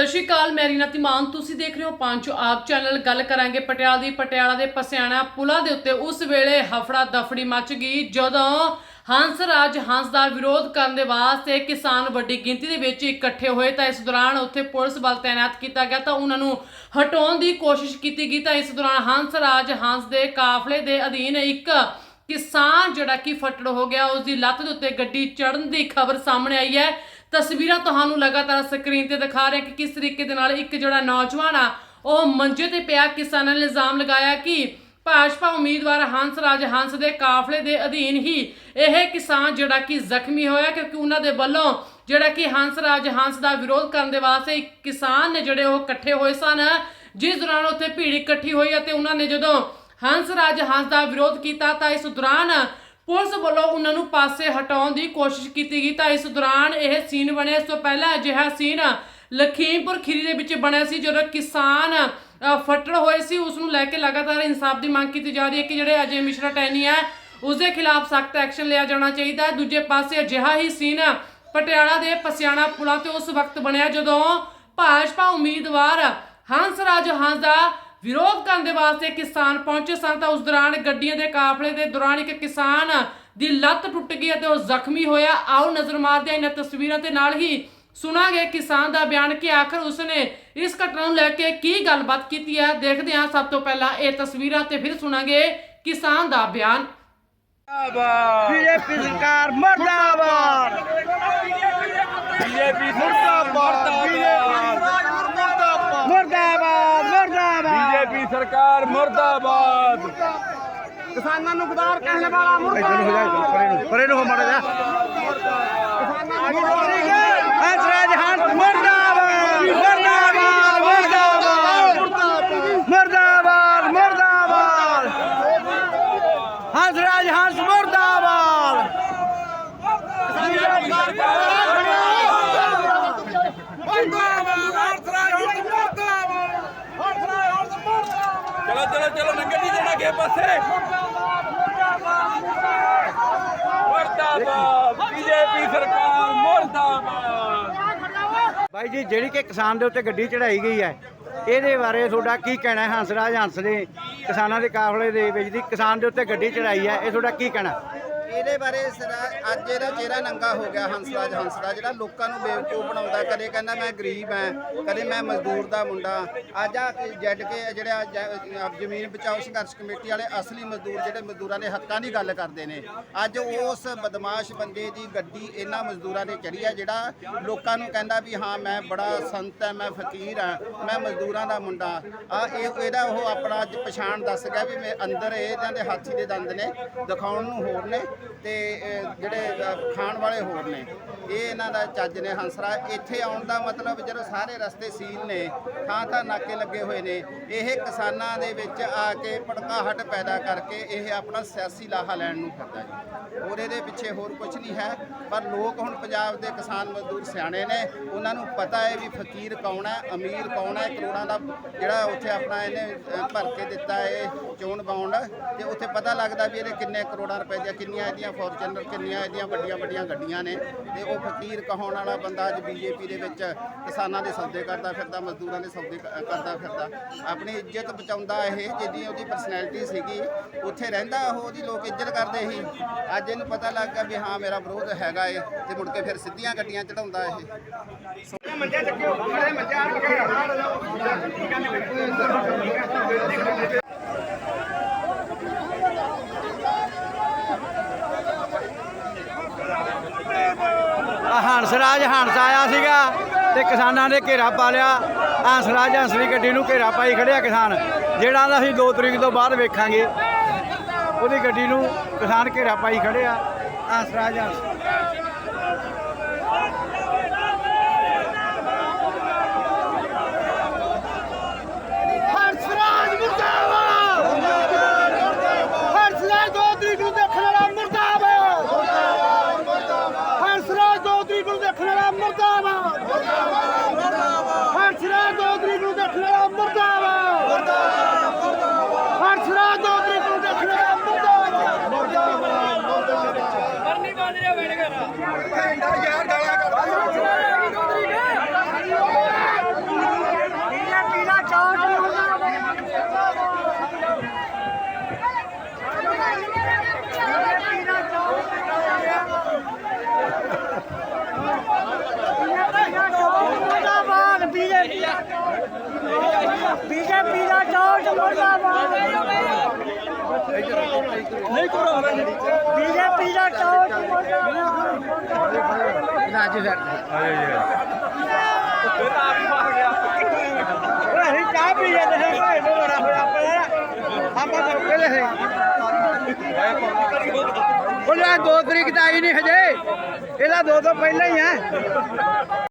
ਸਤਿ ਸ਼੍ਰੀ ਅਕਾਲ, ਮੈਂ ਰੀਨਾ ਤਿਮਾਨ ਤੁਸੀਂ ਦੇਖ ਰਹੇ ਹੋ ਪੰਜ ਆਪ ਚੈਨਲ। ਗੱਲ ਕਰਾਂਗੇ ਪਟਿਆਲਾ ਦੀ। ਪਟਿਆਲਾ ਦੇ ਪਸਿਆਣਾ ਪੁਲਾਂ ਦੇ ਉੱਤੇ ਉਸ ਵੇਲੇ ਹਫੜਾ ਦਫੜੀ ਮਚ ਗਈ, ਜਦੋਂ ਹੰਸ ਰਾਜ ਹੰਸ ਦਾ ਵਿਰੋਧ ਕਰਨ ਦੇ ਵਾਸਤੇ ਕਿਸਾਨ ਵੱਡੀ ਗਿਣਤੀ ਦੇ ਵਿੱਚ ਇਕੱਠੇ ਹੋਏ। ਤਾਂ ਇਸ ਦੌਰਾਨ ਉੱਥੇ ਪੁਲਿਸ ਬਲ ਤਾਇਨਾਤ ਕੀਤਾ ਗਿਆ, ਤਾਂ ਉਹਨਾਂ ਨੂੰ ਹਟਾਉਣ ਦੀ ਕੋਸ਼ਿਸ਼ ਕੀਤੀ ਗਈ। ਤਾਂ ਇਸ ਦੌਰਾਨ ਹੰਸ ਰਾਜ ਹੰਸ ਦੇ ਕਾਫਲੇ ਦੇ ਅਧੀਨ ਇੱਕ ਕਿਸਾਨ ਜਿਹੜਾ ਕਿ ਫੱਟੜ ਹੋ ਗਿਆ, ਉਸ ਦੀ ਲੱਤ ਦੇ ਉੱਤੇ ਗੱਡੀ ਚੜਨ ਦੀ ਖਬਰ ਸਾਹਮਣੇ ਆਈ ਹੈ। ਤਸਵੀਰਾਂ ਤੁਹਾਨੂੰ ਲਗਾਤਾਰ ਸਕਰੀਨ ਤੇ ਦਿਖਾ ਰਹੇ ਕਿ ਕਿਸ ਤਰੀਕੇ ਦੇ ਨਾਲ ਇੱਕ ਜਿਹੜਾ ਨੌਜਵਾਨ ਆ, ਉਹ ਮੰਜੇ ਤੇ ਪਿਆ ਕਿਸਾਨਾਂ ਨੇ ਇਲਜ਼ਾਮ ਲਗਾਇਆ ਕਿ ਭਾਜਪਾ ਉਮੀਦਵਾਰ ਹੰਸ ਰਾਜ ਹੰਸ ਦੇ ਕਾਫਲੇ ਦੇ ਅਧੀਨ ਹੀ ਇਹ ਕਿਸਾਨ ਜਿਹੜਾ ਕਿ ਜ਼ਖਮੀ ਹੋਇਆ ਕਿਉਂਕਿ ਉਹਨਾਂ ਦੇ ਵੱਲੋਂ ਜਿਹੜਾ ਕਿ ਹੰਸ ਰਾਜ ਹੰਸ ਦਾ ਵਿਰੋਧ ਕਰਨ ਦੇ ਵਾਸਤੇ ਕਿਸਾਨ ਨੇ ਜਿਹੜੇ ਉਹ ਇਕੱਠੇ ਹੋਏ ਸਨ, ਜਿਸ ਦੌਰਾਨ ਉੱਥੇ ਭੀੜ ਇਕੱਠੀ ਹੋਈ ਅਤੇ ਉਹਨਾਂ ਨੇ ਜਦੋਂ ਹੰਸ ਰਾਜ ਹੰਸ ਦਾ ਵਿਰੋਧ ਕੀਤਾ ਤਾਂ ਇਸ ਦੌਰਾਨ ਪੁਲਿਸ ਵੱਲੋਂ ਉਹਨਾਂ ਨੂੰ ਪਾਸੇ ਹਟਾਉਣ ਦੀ ਕੋਸ਼ਿਸ਼ ਕੀਤੀ ਗਈ। ਤਾਂ ਇਸ ਦੌਰਾਨ ਇਹ ਸੀਨ ਬਣਿਆ। ਇਸ ਤੋਂ ਪਹਿਲਾਂ ਅਜਿਹਾ ਸੀਨ ਲਖੀਮਪੁਰ ਖੀਰੀ ਦੇ ਵਿੱਚ ਬਣਿਆ ਸੀ ਜਦੋਂ ਕਿਸਾਨ ਅ, ਫੱਟੜ ਹੋਏ ਸੀ। ਉਸ ਨੂੰ ਲੈ ਕੇ ਲਗਾਤਾਰ ਇਨਸਾਫ ਦੀ ਮੰਗ ਕੀਤੀ ਜਾ ਰਹੀ ਹੈ ਕਿ ਜਿਹੜੇ ਅਜੇ ਮਿਸ਼ਰਾ ਟੈਨੀ ਹੈ ਉਸ ਦੇ ਖਿਲਾਫ ਸਖਤ ਐਕਸ਼ਨ ਲਿਆ ਜਾਣਾ ਚਾਹੀਦਾ ਹੈ। ਦੂਜੇ ਪਾਸੇ ਅਜਿਹਾ ਹੀ ਸੀਨ ਪਟਿਆਲਾ ਦੇ ਪਸਿਆਣਾ ਪੁਲਾਂ ਤੇ ਉਸ ਵਕਤ ਬਣਿਆ ਜਦੋਂ ਭਾਜਪਾ ਉਮੀਦਵਾਰ ਹੰਸ ਰਾਜ ਹੰਸ ਦਾ ਵਿਰੋਧ ਕਰਨ ਦੇ ਵਾਸਤੇ ਕਿਸਾਨ ਪਹੁੰਚੇ ਸਨ ਤਾਂ ਉਸ ਦੌਰਾਨ ਗੱਡੀਆਂ ਦੇ ਕਾਫਲੇ ਦੇ ਦੌਰਾਨ ਇੱਕ ਕਿਸਾਨ ਦੀ ਲੱਤ ਟੁੱਟ ਗਈ ਅਤੇ ਉਹ ਜ਼ਖਮੀ ਹੋਇਆ। ਆਓ ਨਜ਼ਰ ਮਾਰਦੇ ਹਾਂ ਇਹਨਾਂ ਤਸਵੀਰਾਂ ਤੇ ਨਾਲ ਹੀ ਸੁਣਾਂਗੇ ਕਿਸਾਨ ਦਾ ਬਿਆਨ ਕਿ ਆਖਰ ਉਸਨੇ ਇਸ ਘਟਨਾ ਨੂੰ ਲੈ ਕੇ ਕੀ ਗੱਲਬਾਤ ਕੀਤੀ ਹੈ। ਦੇਖਦੇ ਹਾਂ ਸਭ ਤੋਂ ਪਹਿਲਾਂ ਇਹ ਤਸਵੀਰਾਂ ਤੇ ਫਿਰ ਸੁਣਾਂਗੇ ਕਿਸਾਨ ਦਾ ਬਿਆਨ। ਬੀਜੇਪੀ ਸਰਕਾਰ ਮਰਦਾਬਾਦ। ਬੀਜੇਪੀ ਸਰਕਾਰ ਮਰਦਾਬਾਦ। ਸਰਕਾਰ ਮਰਦਾਬਾਦ। ਕਿਸਾਨਾਂ ਨੂੰ ਗਦਾਰ ਕਹਿਣ ਵਾਲਾ ਮਰਦਾਬਾਦ। ਪਰੇ ਨੂੰ ਪਰੇ ਨੂੰ ਹੋ ਮਾੜਾ ਜਾ ਕਿਸਾਨਾਂ ਨੂੰ ਐ ਸਰਾਜ ਖਾਨ ਮਰਦਾਬਾਦ। ਮਰਦਾਬਾਦ ਮਰਦਾਬਾਦ। ਮਰਦਾਬਾਦ ਮਰਦਾਬਾਦ। ਹੰਸ ਰਾਜ ਹੰਸ ਮਰਦਾਬਾਦ। ਕਿਸਾਨਾਂ ਨੂੰ ਗਦਾਰ ਚਲੋ ਚਲੋ ਚਲੋ ਲੰਗਰ ਨਹੀਂ ਦੇਣਾ ਕੇ ਪਾਸੇ। ਮਰਦਾਬਾਦ। ਸਰਕਾਰ, ਮਰਦਾਬਾਦ। ਜੀ, ਜਿਹੜੀ ਕਿ ਕਿਸਾਨ ਦੇ ਉੱਤੇ ਗੱਡੀ ਚੜਾਈ ਗਈ ਹੈ, ਇਹਦੇ ਬਾਰੇ ਤੁਹਾਡਾ ਕੀ ਕਹਿਣਾ ਹੈ? ਹੰਸਰਾਜ ਹੰਸ ਦੇ ਕਿਸਾਨਾਂ ਦੇ ਕਾਫਲੇ ਦੇ ਵਿੱਚ ਦੀ ਕਿਸਾਨ ਦੇ ਉੱਤੇ ਗੱਡੀ ਚੜਾਈ ਹੈ, ਇਹ ਤੁਹਾਡਾ ਕੀ ਕਹਿਣਾ? ਇਹਦੇ ਬਾਰੇ ਸਦਾ ਅੱਜ ਇਹਦਾ ਚਿਹਰਾ ਨੰਗਾ ਹੋ ਗਿਆ ਹੰਸਰਾਜ ਹੰਸਰਾਜ। ਜਿਹੜਾ ਲੋਕਾਂ ਨੂੰ ਬੇਵਕੂਫ ਬਣਾਉਂਦਾ, ਕਦੇ ਕਹਿੰਦਾ ਮੈਂ ਗਰੀਬ ਐ ਕਦੇ ਮੈਂ ਮਜ਼ਦੂਰ ਦਾ ਮੁੰਡਾ। ਅੱਜ ਆ ਕੇ ਜੱਡ ਕੇ ਜਿਹੜਾ ਜ- ਜ਼ਮੀਨ ਬਚਾਓ ਸੰਘਰਸ਼ ਕਮੇਟੀ ਵਾਲੇ ਅਸਲੀ ਮਜ਼ਦੂਰ, ਜਿਹੜੇ ਮਜ਼ਦੂਰਾਂ ਦੇ ਹੱਕਾਂ ਦੀ ਗੱਲ ਕਰਦੇ ਨੇ। ਅੱਜ ਉਸ ਬਦਮਾਸ਼ ਬੰਦੇ ਦੀ ਗੱਡੀ ਇਹਨਾਂ ਮਜ਼ਦੂਰਾਂ ਨੇ ਚੜੀ ਆ, ਜਿਹੜਾ ਲੋਕਾਂ ਨੂੰ ਕਹਿੰਦਾ ਵੀ ਹਾਂ, ਮੈਂ ਬੜਾ ਸੰਤ ਐ ਮੈਂ ਫਕੀਰ ਆ ਮੈਂ ਮਜ਼ਦੂਰਾਂ ਦਾ ਮੁੰਡਾ। ਆ, ਇਹ ਇਹਦਾ ਉਹ ਆਪਣਾ ਅੱਜ ਪਛਾਣ ਦੱਸ ਗਿਆ ਵੀ ਮੈਂ ਅੰਦਰ ਇਹ ਇਹਨਾਂ ਦੇ ਹਾਥੀ ਦੇ ਦੰਦ ਨੇ, ਦਿਖਾਉਣ ਨੂੰ ਹੋਰ ਨੇ। ਤੇ ਜਿਹੜੇ ਖਾਣ ਵਾਲੇ ਹੋਰ ਨੇ, ਇਹ ਇਹਨਾਂ ਦਾ ਚੱਜ ਨੇ, ਹੰਸਰਾ। ਇੱਥੇ ਆਉਣ ਦਾ ਮਤਲਬ ਜਦੋਂ ਸਾਰੇ ਰਸਤੇ ਸੀਲ ਨੇ, ਥਾਂ ਥਾਂ ਨਾਕੇ ਲੱਗੇ ਹੋਏ ਨੇ, ਇਹ ਕਿਸਾਨਾਂ ਦੇ ਵਿੱਚ ਆ ਕੇ ਭੜਕਾਹਟ ਪੈਦਾ ਕਰਕੇ ਇਹ ਆਪਣਾ ਸਿਆਸੀ ਲਾਹਾ ਲੈਣ ਨੂੰ ਫਿਰਦਾ ਜੀ। ਹੋਰ ਇਹਦੇ ਪਿੱਛੇ ਹੋਰ ਕੁਝ ਨਹੀਂ ਹੈ, ਪਰ ਲੋਕ ਹੁਣ ਪੰਜਾਬ ਦੇ ਕਿਸਾਨ ਮਜ਼ਦੂਰ ਸਿਆਣੇ ਨੇ, ਉਹਨਾਂ ਨੂੰ ਪਤਾ ਹੈ ਵੀ ਫਕੀਰ ਕੌਣ ਹੈ, ਅਮੀਰ ਕੌਣ ਹੈ, ਕਰੋੜਾਂ ਦਾ ਜਿਹੜਾ ਉੱਥੇ ਆਪਣਾ ਇਹਨੇ ਭਰ ਕੇ ਦਿੱਤਾ ਹੈ ਚੋਣ ਬਾਉਂਡ, ਤੇ ਉੱਥੇ ਪਤਾ ਲੱਗਦਾ ਵੀ ਇਹਦੇ ਕਿੰਨੇ ਕਰੋੜਾਂ ਰੁਪਏ ਜਾਂ ਕਿੰਨੀਆਂ ਇਹਦੀਆਂ ਫੋਰਚੂਨਰ ਕਿੰਨੀਆਂ ਇਹਦੀਆਂ ਵੱਡੀਆਂ ਵੱਡੀਆਂ ਗੱਡੀਆਂ ਨੇ ਤੇ ਉਹ ਫਕੀਰ ਕਹਾਉਣ ਵਾਲਾ ਬੰਦਾ ਅੱਜ ਬੀਜੇਪੀ ਦੇ ਵਿੱਚ ਕਿਸਾਨਾਂ ਦੇ ਸੌਦੇ ਕਰਦਾ ਫਿਰਦਾ, ਮਜ਼ਦੂਰਾਂ ਦੇ ਸੌਦੇ ਕਰਦਾ ਫਿਰਦਾ। ਆਪਣੀ ਇੱਜ਼ਤ ਬਚਾਉਂਦਾ ਇਹ ਜਿੱਦੀ ਉਹਦੀ ਪਰਸਨੈਲਿਟੀ ਸੀਗੀ, ਉੱਥੇ ਰਹਿੰਦਾ ਉਹ ਉਹਦੀ ਲੋਕ ਇੱਜ਼ਤ ਕਰਦੇ ਸੀ। ਅੱਜ ਇਹਨੂੰ ਪਤਾ ਲੱਗ ਗਿਆ ਵੀ ਹਾਂ, ਮੇਰਾ ਵਿਰੋਧ ਹੈਗਾ ਏ, ਤੇ ਮੁੜ ਕੇ ਫਿਰ ਸਿੱਧੀਆਂ ਗੱਡੀਆਂ ਚੜਾਉਂਦਾ ਇਹ। ਆ ਹੰਸਰਾਜ ਹੰਸ ਆਇਆ ਸੀਗਾ ਤੇ ਕਿਸਾਨਾਂ ਨੇ ਘੇਰਾ ਪਾ ਲਿਆ। ਹੰਸਰਾਜ ਹੰਸ ਦੀ ਗੱਡੀ ਨੂੰ ਘੇਰਾ ਪਾਈ ਖੜਿਆ ਕਿਸਾਨ। ਜਿਹੜਾ ਦਾ ਅਸੀਂ 2 ਤਰੀਕ ਤੋਂ ਬਾਅਦ ਵੇਖਾਂਗੇ। ਉਹਦੀ ਗੱਡੀ ਨੂੰ ਕਿਸਾਨ ਘੇਰਾ ਪਾਈ ਖੜਿਆ। ਹੰਸਰਾਜ ਹੰਸ ਹਰਸਰਾਜ ਮੁਰਦਾਬਾਦ ਹਰਸਰਾਜ ਦੋ ਤਰੀਕ ਨੂੰ ਦੇਖਣ ਵਾਲਾ ਮੁਰਦਾਬਾਦ ਹਰਸਰਾਜ ਦੋ ਤਰੀਕ ਨੂੰ ਦੇਖਣ ਵਾਲਾ ਮੁਰਦਾਬਾਦ ਹਰਸਰਾਜ ਦੋ ਤਰੀਕ ਨੂੰ ਦੇਖਣ ਵਾਲਾ ਮੁਰਦਾਬਾਦ ਹਰਸਰਾਜ ਦੋ ਤਰੀਕ ਨੂੰ ਦੇਖਣ ਵਾਲਾ ਮੁਰਦਾਬਾਦ ਬੀਜੇਪੀ ਦਾ ਟੌਪ ਰਾਜੂ ਸਰ ਅਸੀਂ ਚਾਹ ਪੀ ਜਾਂਦੇ ਸੀ ਭਾਈ ਨੂੰ ਬੜਾ ਹੋਇਆ ਪਿਆ। ਆਪਾਂ ਤਾਂ ਪਹਿਲੇ ਸੀ। ਉਹ ਲੈ 2 ਤਰੀਕ ਤਾਂ ਆਈ ਨਹੀਂ ਹਜੇ। ਇਹਦਾ ਦੋ ਤੋਂ ਪਹਿਲਾਂ ਹੀ ਹੈ।